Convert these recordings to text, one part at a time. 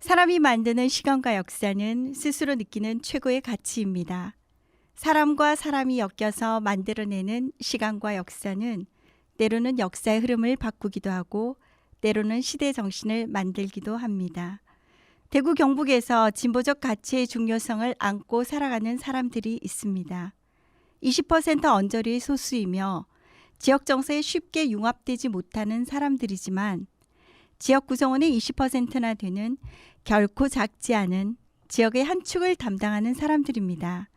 사람이 만드는 시간과 역사는 스스로 느끼는 최고의 가치입니다. 사람과 사람이 엮여서 만들어내는 시간과 역사는 때로는 역사의 흐름을 바꾸기도 하고 때로는 시대 정신을 만들기도 합니다. 대구 경북에서 진보적 가치의 중요성을 안고 살아가는 사람들이 있습니다. 20% 언저리 소수이며 지역 정서에 쉽게 융합되지 못하는 사람들이지만 지역 구성원의 20%나 되는 결코 작지 않은 지역의 한 축을 담당하는 사람들입니다.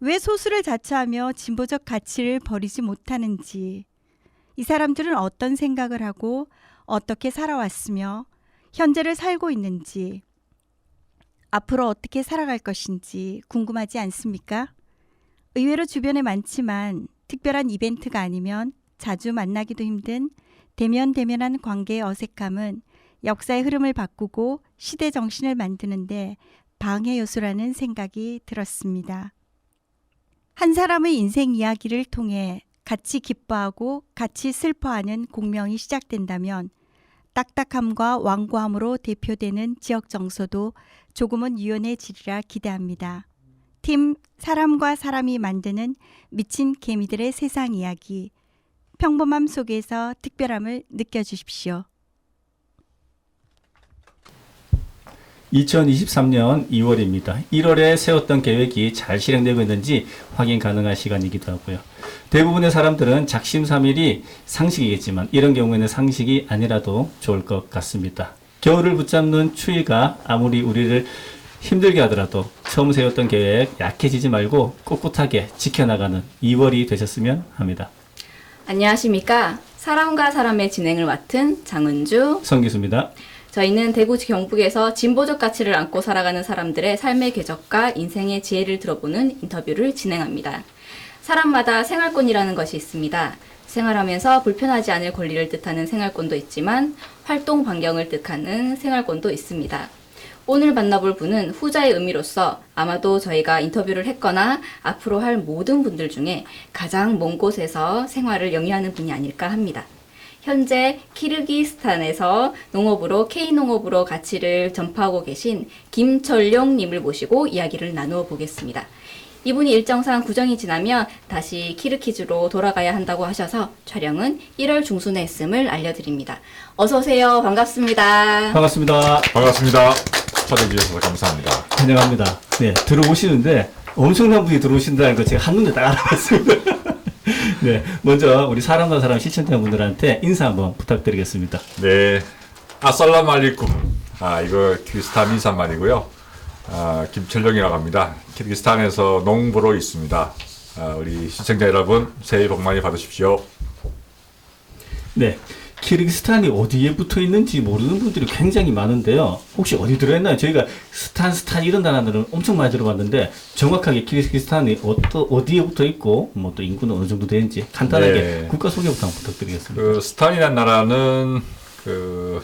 왜 소수를 자처하며 진보적 가치를 버리지 못하는지, 이 사람들은 어떤 생각을 하고 어떻게 살아왔으며 현재를 살고 있는지, 앞으로 어떻게 살아갈 것인지 궁금하지 않습니까? 의외로 주변에 많지만 특별한 이벤트가 아니면 자주 만나기도 힘든 대면 대면한 관계의 어색함은 역사의 흐름을 바꾸고 시대 정신을 만드는데 방해 요소라는 생각이 들었습니다. 한 사람의 인생 이야기를 통해 같이 기뻐하고 같이 슬퍼하는 공명이 시작된다면 딱딱함과 완고함으로 대표되는 지역 정서도 조금은 유연해지리라 기대합니다. 팀 사람과 사람이 만드는 미친 개미들의 세상 이야기 평범함 속에서 특별함을 느껴주십시오. 2023년 2월입니다. 1월에 세웠던 계획이 잘 실행되고 있는지 확인 가능한 시간이기도 하고요. 대부분의 사람들은 작심삼일이 상식이겠지만 이런 경우에는 상식이 아니라도 좋을 것 같습니다. 겨울을 붙잡는 추위가 아무리 우리를 힘들게 하더라도 처음 세웠던 계획 약해지지 말고 꿋꿋하게 지켜나가는 2월이 되셨으면 합니다. 안녕하십니까. 사람과 사람의 진행을 맡은 장은주. 성기수입니다. 저희는 대구 경북에서 진보적 가치를 안고 살아가는 사람들의 삶의 궤적과 인생의 지혜를 들어보는 인터뷰를 진행합니다. 사람마다 생활권이라는 것이 있습니다. 생활하면서 불편하지 않을 권리를 뜻하는 생활권도 있지만 활동 반경을 뜻하는 생활권도 있습니다. 오늘 만나볼 분은 후자의 의미로서 아마도 저희가 인터뷰를 했거나 앞으로 할 모든 분들 중에 가장 먼 곳에서 생활을 영위하는 분이 아닐까 합니다. 현재 키르기스탄에서 농업으로 K농업으로 가치를 전파하고 계신 김철용 님을 모시고 이야기를 나누어 보겠습니다. 이분이 일정상 구정이 지나면 다시 키르키즈로 돌아가야 한다고 하셔서 촬영은 1월 중순에 했음을 알려드립니다. 어서 오세요. 반갑습니다. 반갑습니다. 반갑습니다. 초대해주셔서 감사합니다. 환영합니다. 네, 들어오시는데 엄청난 분이 들어오신다는 거 제가 한눈에 딱 알아봤습니다. 네, 먼저 우리 사람과 사람 시청자분들한테 인사 한번 부탁드리겠습니다. 네, 아살람 알리쿰. 아, 이거 키르기스탄 인사 말이고요. 아, 김철룡이라고 합니다. 키르기스탄에서 농부로 있습니다. 아, 우리 시청자 여러분, 새해 복 많이 받으십시오. 네, 키르기스탄이 어디에 붙어 있는지 모르는 분들이 굉장히 많은데요. 혹시 어디 들어있나요? 저희가 스탄, 스탄 이런 단어들은 엄청 많이 들어봤는데 정확하게 키르기스탄이 어떠, 어디에 붙어 있고 뭐 또 인구는 어느 정도 되는지 간단하게 네. 국가 소개부터 한번 부탁드리겠습니다. 그 스탄이라는 나라는 그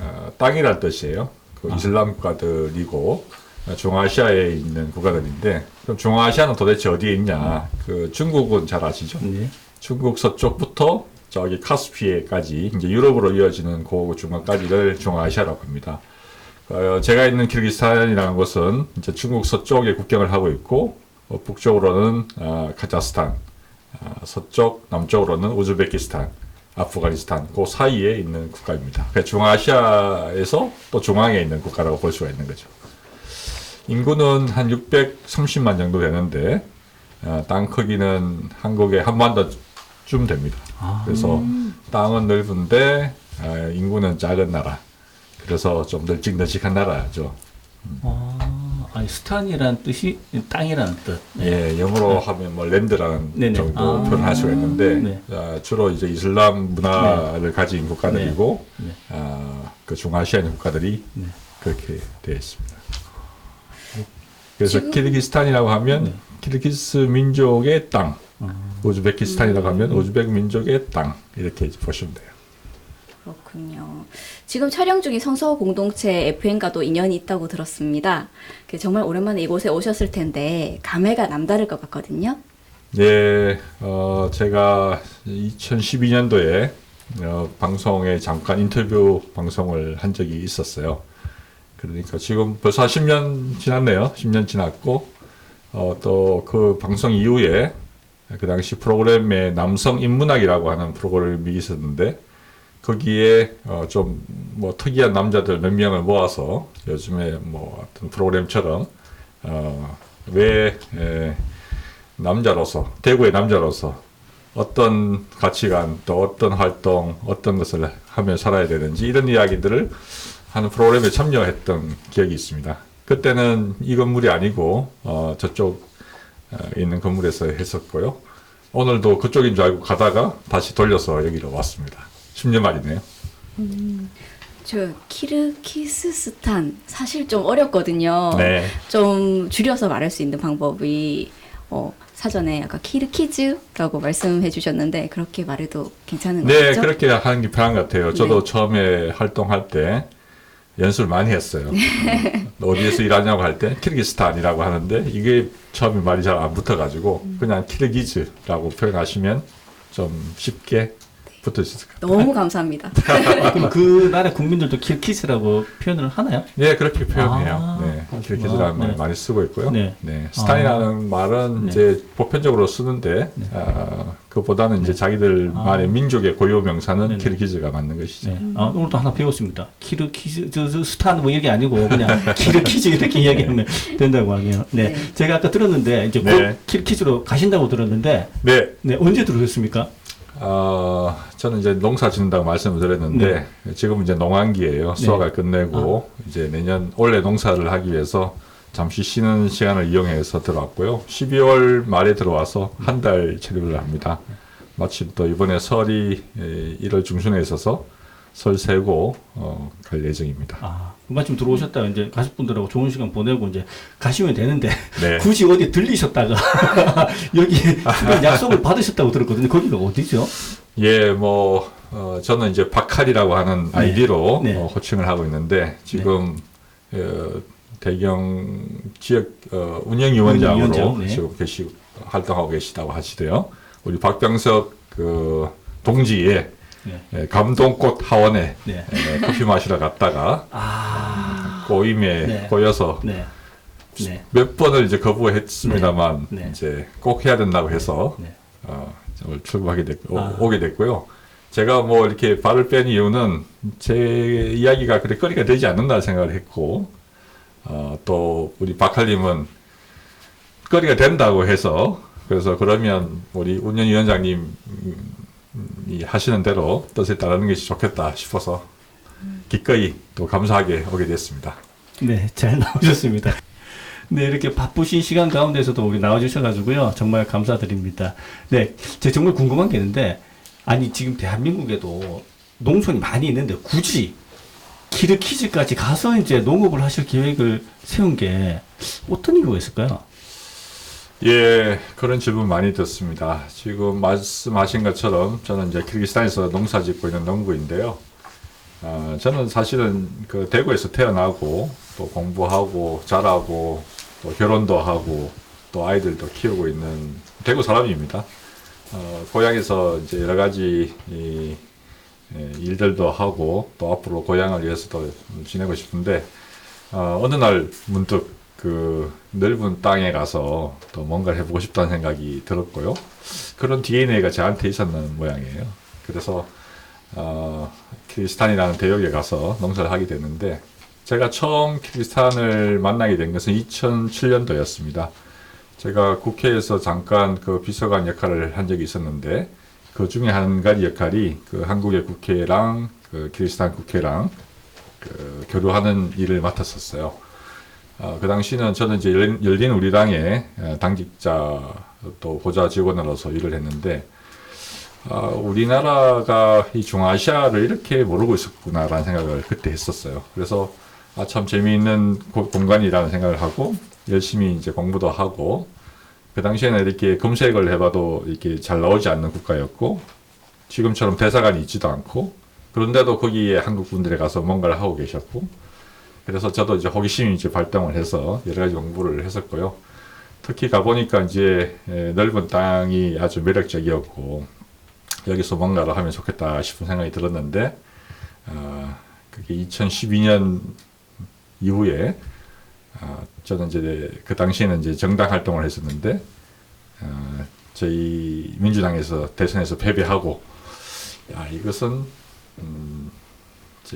어, 땅이란 뜻이에요. 그 이슬람 국가들이고 어, 중아시아에 있는 국가들인데 그럼 중아시아는 도대체 어디에 있냐? 그 중국은 잘 아시죠? 네. 중국 서쪽부터 저기 카스피해까지 이제 유럽으로 이어지는 그 중간까지를 중아시아라고 합니다. 어, 제가 있는 키르기스탄이라는 곳은 이제 중국 서쪽에 국경을 하고 있고 어, 북쪽으로는 어, 카자흐스탄, 어, 서쪽 남쪽으로는 우즈베키스탄, 아프가니스탄 그 사이에 있는 국가입니다. 그러니까 중아시아에서 또 중앙에 있는 국가라고 볼 수가 있는 거죠. 인구는 한 630만 정도 되는데 어, 땅 크기는 한국의 한반도 쯤 됩니다. 그래서 땅은 넓은데 어, 인구는 작은 나라. 그래서 좀 널찍널찍한 나라죠. 아, 아니 스탄이란 뜻이 땅이라는 뜻. 예, 영어로 하면 뭐 랜드라는 네네. 정도 아. 표현할 수가 있는데 네. 아, 주로 이제 이슬람 문화를 가진 국가들이고 네. 네. 아, 그 중아시아 국가들이 네. 그렇게 되어 있습니다. 그래서 지금- 키르기스탄이라고 하면 네. 키르기스 민족의 땅, 아. 우즈베키스탄이라고 하면 우즈베크 민족의 땅 이렇게 보시면 돼요. 그렇군요. 지금 촬영 중인 성서 공동체 FN과도 인연이 있다고 들었습니다. 그 정말 오랜만에 이곳에 오셨을 텐데 감회가 남다를 것 같거든요. 예, 어, 제가 2012년도에 어, 방송에 잠깐 인터뷰 방송을 한 적이 있었어요. 그러니까 지금 벌써 한 10년 지났네요. 10년 지났고 어, 또 그 방송 이후에 그 당시 프로그램에 남성 인문학이라고 하는 프로그램이 있었는데 거기에 어, 좀 뭐 특이한 남자들 몇 명을 모아서 요즘에 뭐 어떤 프로그램처럼 어, 왜 에, 남자로서 대구의 남자로서 어떤 가치관 또 어떤 활동 어떤 것을 하며 살아야 되는지 이런 이야기들을 하는 프로그램에 참여했던 기억이 있습니다. 그때는 이 건물이 아니고 어, 저쪽 어, 있는 건물에서 했었고요. 오늘도 그쪽인 줄 알고 가다가 다시 돌려서 여기로 왔습니다. 10년 만이네요. 저 키르키스스탄 사실 좀 어렵거든요. 네. 좀 줄여서 말할 수 있는 방법이 어, 사전에 아까 키르키즈라고 말씀해 주셨는데 그렇게 말해도 괜찮은 네, 거죠? 그렇게 하는 게 편한 것 같아요. 저도 네. 처음에 활동할 때 연습을 많이 했어요. 어, 어디에서 일하냐고 할 때 키르기스탄이라고 하는데 이게 처음에 말이 잘 안 붙어가지고 그냥 키르기즈라고 표현하시면 좀 쉽게 수 있을 것 같아요. 너무 감사합니다. 그럼 그 나라 국민들도 키르키스라고 표현을 하나요? 네, 그렇게 표현해요. 아, 네. 키르기즈라는 말 네. 많이 쓰고 있고요. 네. 네, 스탄이라는 말은 네. 이제 보편적으로 쓰는데 아, 그보다는 이제 자기들만의 민족의 고유 명사는 네. 네. 키르기즈가 맞는 것이죠. 네. 아, 오늘도 하나 배웠습니다. 키르키즈, 저, 저 스탄 뭐 이게 아니고 그냥 키르키즈 이렇게 이야기하면 된다고 하네요. 네. 네. 제가 아까 들었는데 이제 곧 네. 키르키즈로 가신다고 들었는데 네, 네, 언제 들으셨습니까? 어, 저는 이제 농사 짓는다고 말씀을 드렸는데 지금 이제 농한기예요. 네. 수확을 끝내고 이제 내년 올해 농사를 하기 위해서 잠시 쉬는 시간을 이용해서 들어왔고요. 12월 말에 들어와서 한 달 체류를 합니다. 마침 또 이번에 설이 에, 1월 중순에 있어서 설 세고 어, 갈 예정입니다. 아, 마침 들어오셨다가 이제 가족분들하고 좋은 시간 보내고 이제 가시면 되는데 네. 굳이 어디 들리셨다가 여기 약속을 받으셨다고 들었거든요. 거기가 어디죠? 예, 뭐 어, 저는 이제 박칼이라고 하는 네. 아이디로 네. 어, 호칭을 하고 있는데 지금 어, 대경 지역 어, 운영위원장으로 운영위원장, 네. 지금 계시 활동하고 계시다고 하시대요. 우리 박병석 그 동지의 네. 예, 감동꽃 하원에 네. 예, 커피 마시러 갔다가 아, 꼬임에 네. 꼬여서 네. 네. 몇 번을 이제 거부했습니다만. 이제 꼭 해야 된다고 해서 네. 어, 출국하게 됐고 아. 오게 됐고요. 제가 뭐 이렇게 발을 뺀 이유는 제 이야기가 그래 거리가 되지 않는다 생각을 했고 어, 또 우리 박할님은 거리가 된다고 해서 그래서 그러면 우리 운영위원장님이 하시는 대로 뜻에 따르는 것이 좋겠다 싶어서 기꺼이 또 감사하게 오게 됐습니다. 네, 잘 나오셨습니다. 네, 이렇게 바쁘신 시간 가운데서도 우리 나와주셔가지고요. 정말 감사드립니다. 네, 제가 정말 궁금한 게 있는데, 아니, 지금 대한민국에도 농촌이 많이 있는데, 굳이 키르키즈까지 가서 이제 농업을 하실 계획을 세운 게 어떤 이유가 있을까요? 예, 그런 질문 많이 듣습니다. 지금 말씀하신 것처럼 저는 이제 키르기스탄에서 농사 짓고 있는 농부인데요. 어, 저는 사실은 그 대구에서 태어나고 또 공부하고 자라고 또 결혼도 하고 또 아이들도 키우고 있는 대구 사람입니다. 어, 고향에서 이제 여러 가지 이, 예, 일들도 하고 또 앞으로 고향을 위해서도 지내고 싶은데 어, 어느 날 문득 그 넓은 땅에 가서 또 뭔가를 해보고 싶다는 생각이 들었고요. 그런 DNA가 저한테 있었는 모양이에요. 그래서 어, 키르기스탄이라는 대역에 가서 농사를 하게 됐는데 제가 처음 키르기스탄을 만나게 된 것은 2007년도였습니다. 제가 국회에서 잠깐 그 비서관 역할을 한 적이 있었는데 그 중에 한 가지 역할이 그 한국의 국회랑 그 키르기스탄 국회랑 그 교류하는 일을 맡았었어요. 어, 그 당시는 저는 이제 열린, 열린 우리당의 어, 당직자 또 보좌 직원으로서 일을 했는데 아, 우리나라가 이 중아시아를 이렇게 모르고 있었구나라는 생각을 그때 했었어요. 그래서 아, 참 재미있는 고- 공간이라는 생각을 하고 열심히 이제 공부도 하고 그 당시에는 이렇게 검색을 해봐도 이렇게 잘 나오지 않는 국가였고 지금처럼 대사관이 있지도 않고 그런데도 거기에 한국 분들이 가서 뭔가를 하고 계셨고 그래서 저도 이제 호기심이 이제 발동을 해서 여러 가지 공부를 했었고요. 특히 가보니까 이제 에, 넓은 땅이 아주 매력적이었고 여기서 뭔가를 하면 좋겠다 싶은 생각이 들었는데 어, 그게 2012년 이후에 어, 저는 이제 그 당시에는 이제 정당 활동을 했었는데 어, 저희 민주당에서 대선에서 패배하고 야 이것은 음,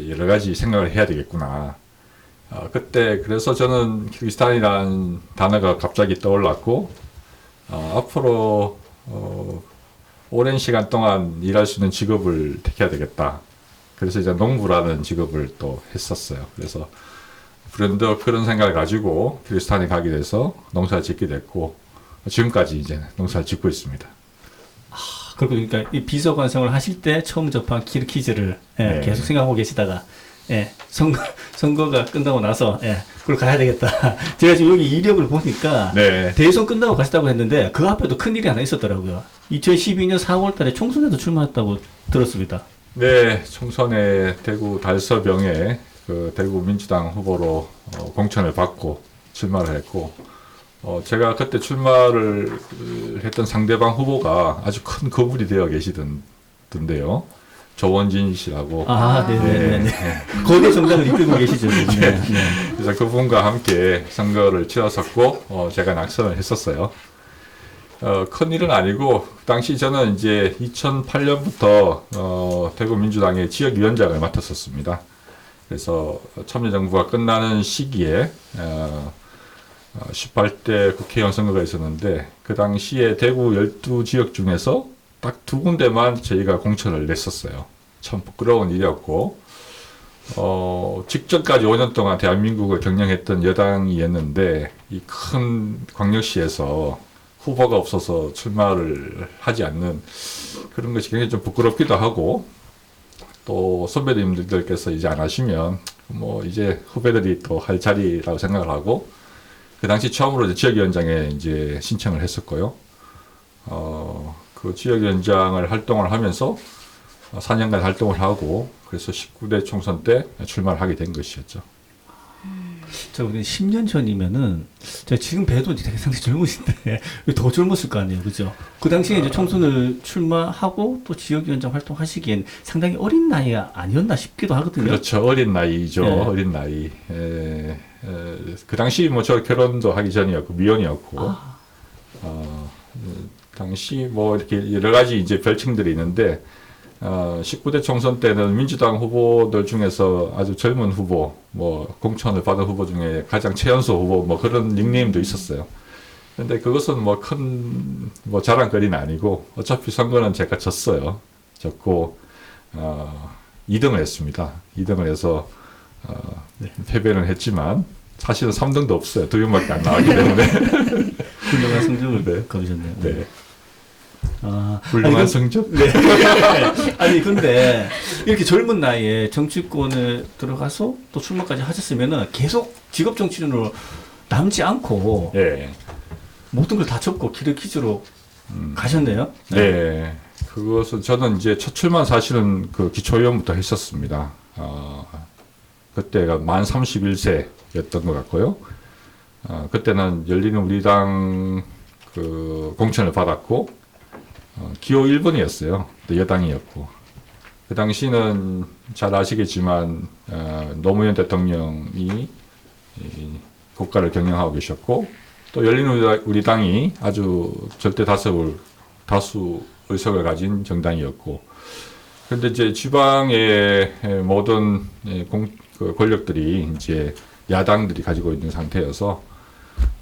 여러 가지 생각을 해야 되겠구나. 어, 그때 그래서 저는 키르기스탄이라는 단어가 갑자기 떠올랐고 어, 앞으로 어, 오랜 시간 동안 일할 수 있는 직업을 택해야 되겠다. 그래서 이제 농부라는 직업을 또 했었어요. 그래서 브랜드 그런 생각을 가지고 키르기스탄에 가게 돼서 농사를 짓게 됐고 지금까지 이제 농사를 짓고 있습니다. 그리고 그러니까 이 비서관 생활을 하실 때 처음 접한 키르키즈를 예, 네. 계속 생각하고 계시다가 예, 선거 선거가 끝나고 나서 예, 그걸 가야 되겠다. 제가 지금 여기 이력을 보니까 네. 대선 끝나고 가셨다고 했는데 그 앞에도 큰 일이 하나 있었더라고요. 2012년 4월 달에 총선에도 출마했다고 들었습니다. 네, 총선에 대구 달서병에 그 대구 민주당 후보로 어, 공천을 받고 출마를 했고, 어, 제가 그때 출마를 그, 했던 상대방 후보가 아주 큰 거물이 되어 계시던데요. 조원진 씨라고. 아, 네네네. 거대 정당을 이끌고 계시죠. 네. 네. 그래서 그분과 함께 선거를 치렀었고, 어, 제가 낙선을 했었어요. 어, 큰 일은 아니고, 그 당시 저는 이제 2008년부터, 어, 대구 민주당의 지역위원장을 맡았었습니다. 그래서 참여정부가 끝나는 시기에, 어, 18대 국회의원 선거가 있었는데, 그 당시에 대구 12지역 중에서 딱 두 군데만 저희가 공천을 냈었어요. 참 부끄러운 일이었고, 어, 직전까지 5년 동안 대한민국을 경영했던 여당이었는데, 이 큰 광역시에서 후보가 없어서 출마를 하지 않는 그런 것이 굉장히 좀 부끄럽기도 하고, 또 선배님들께서 이제 안 하시면, 뭐 이제 후배들이 또 할 자리라고 생각을 하고, 그 당시 처음으로 지역위원장에 이제 신청을 했었고요. 어, 그 지역위원장을 활동을 하면서 4년간 활동을 하고 그래서 19대 총선 때 출마를 하게 된 것이었죠. 저 우리 10년 전이면은 제가 지금 봬도 되게 상당히 젊으신데 더 젊었을 거 아니에요, 그죠? 그 당시에 이제 총선을 출마하고 또 지역위원장 활동하시기엔 상당히 어린 나이 아니었나 싶기도 하거든요. 그렇죠. 어린 나이죠. 네. 어린 나이. 에, 에, 그 당시 뭐 저 결혼도 하기 전이었고 미혼이었고 아. 어, 음, 당시 뭐 이렇게 여러 가지 이제 별칭들이 있는데 어, 19대 총선 때는 민주당 후보들 중에서 아주 젊은 후보, 뭐 공천을 받은 후보 중에 가장 최연소 후보 뭐 그런 닉네임도 있었어요. 근데 그것은 뭐 큰뭐 자랑거리는 아니고 어차피 선거는 제가 졌어요. 졌고 어, 2등을 했습니다. 2등을 해서 어, 패배는 했지만 사실은 3등도 없어요. 두 명밖에 안 나왔기 때문에. 훌륭한 성적을 네. 거두셨네요. 네. 아, 훌륭한 아니, 성적? 네. 아니 근데 이렇게 젊은 나이에 정치권에 들어가서 또 출마까지 하셨으면은 계속 직업 정치인으로 남지 않고 예. 모든 걸 다 접고 키르키즈로 음. 가셨네요. 네. 그것은 저는 이제 첫 출마 사실은 그 기초의원부터 했었습니다. 어, 그때가 만 31세였던 것 같고요. 어, 그때는 열리는 우리당 그 공천을 받았고, 어, 기호 1번이었어요. 여당이었고. 그 당시는 잘 아시겠지만, 어, 노무현 대통령이 이 국가를 경영하고 계셨고, 또 열린 우리- 우리 당이 아주 절대 다수를 다수 의석을 가진 정당이었고 그런데 이제 지방의 모든 예, 공, 그 권력들이 이제 야당들이 가지고 있는 상태여서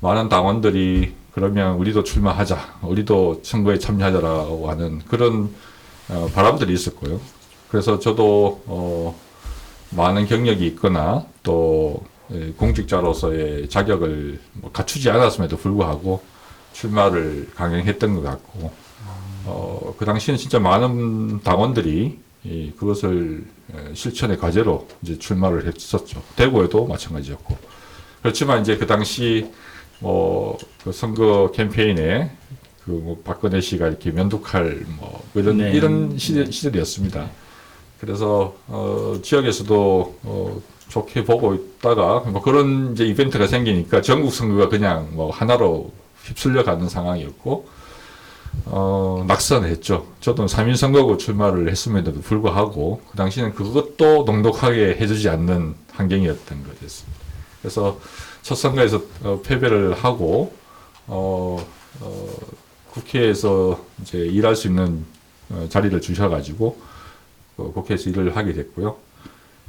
많은 당원들이 그러면 우리도 출마하자, 우리도 선거에 참여하자라고 하는 그런 어, 바람들이 있었고요. 그래서 저도 어, 많은 경력이 있거나 또 예, 공직자로서의 자격을 뭐 갖추지 않았음에도 불구하고 출마를 강행했던 것 같고 어, 그 당시에는 진짜 많은 당원들이 이, 그것을 에, 실천의 과제로 이제 출마를 했었죠. 대구에도 마찬가지였고. 그렇지만 이제 그 당시 뭐, 그 선거 캠페인에 그뭐 박근혜 씨가 이렇게 면도칼 뭐 이런, 네. 이런 시절, 시절이었습니다. 그래서, 어, 지역에서도, 어, 좋게 보고 있다가 뭐 그런 이제 이벤트가 생기니까 전국 선거가 그냥 뭐 하나로 휩쓸려 가는 상황이었고, 어, 낙선했죠. 저도 3인 선거구 출마를 했음에도 불구하고, 그 당시에는 그것도 녹록하게 해주지 않는 환경이었던 거였습니다. 그래서 첫 선거에서 어, 패배를 하고 어, 어, 국회에서 이제 일할 수 있는 어, 자리를 주셔가지고 어, 국회에서 일을 하게 됐고요.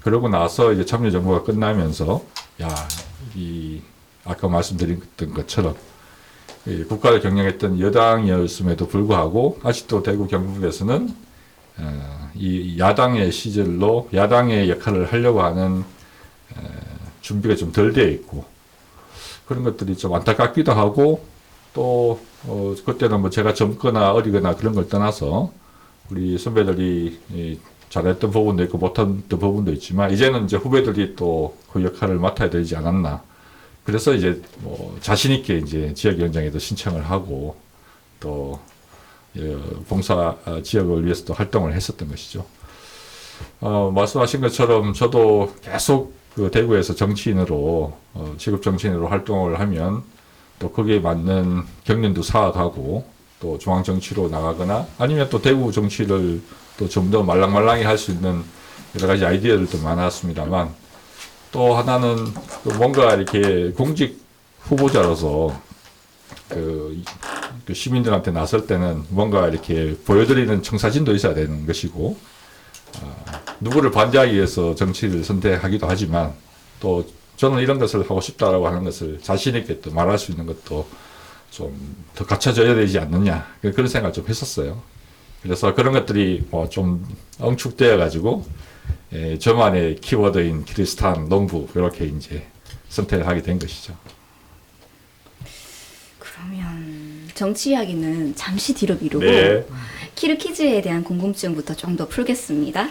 그러고 나서 이제 참여 정부가 끝나면서 야, 이 아까 말씀드렸던 것처럼 이 국가를 경영했던 여당이었음에도 불구하고 아직도 대구 경북에서는 어, 이 야당의 시절로 야당의 역할을 하려고 하는 에, 준비가 좀 덜 되어 있고 그런 것들이 좀 안타깝기도 하고 또 어, 그때는 뭐 제가 젊거나 어리거나 그런 걸 떠나서 우리 선배들이 이 잘했던 부분도 있고 못했던 부분도 있지만 이제는 이제 후배들이 또 그 역할을 맡아야 되지 않았나 그래서 이제 뭐 자신 있게 이제 지역위원장에도 신청을 하고 또 예, 봉사 어, 지역을 위해서 도 활동을 했었던 것이죠. 어, 말씀하신 것처럼 저도 계속 그 대구에서 정치인으로 어, 직업 정치인으로 활동을 하면 또 거기에 맞는 경륜도 쌓아가고 또 중앙 정치로 나가거나 아니면 또 대구 정치를 또 좀 더 말랑말랑히 할 수 있는 여러 가지 아이디어들도 많았습니다만 또 하나는 그 뭔가 이렇게 공직 후보자로서 그, 그 시민들한테 나설 때는 뭔가 이렇게 보여드리는 청사진도 있어야 되는 것이고 아, 누구를 반대하기 위해서 정치를 선택하기도 하지만 또 저는 이런 것을 하고 싶다라고 하는 것을 자신 있게 또 말할 수 있는 것도 좀 더 갖춰져야 되지 않느냐 그런 생각을 좀 했었어요. 그래서 그런 것들이 뭐좀 엉축되어 가지고 예, 저만의 키워드인 키리스탄 농부 이렇게 이제 선택을 하게 된 것이죠. 그러면 정치 이야기는 잠시 뒤로 미루고 네. 키르키즈에 대한 궁금증부터 좀 더 풀겠습니다.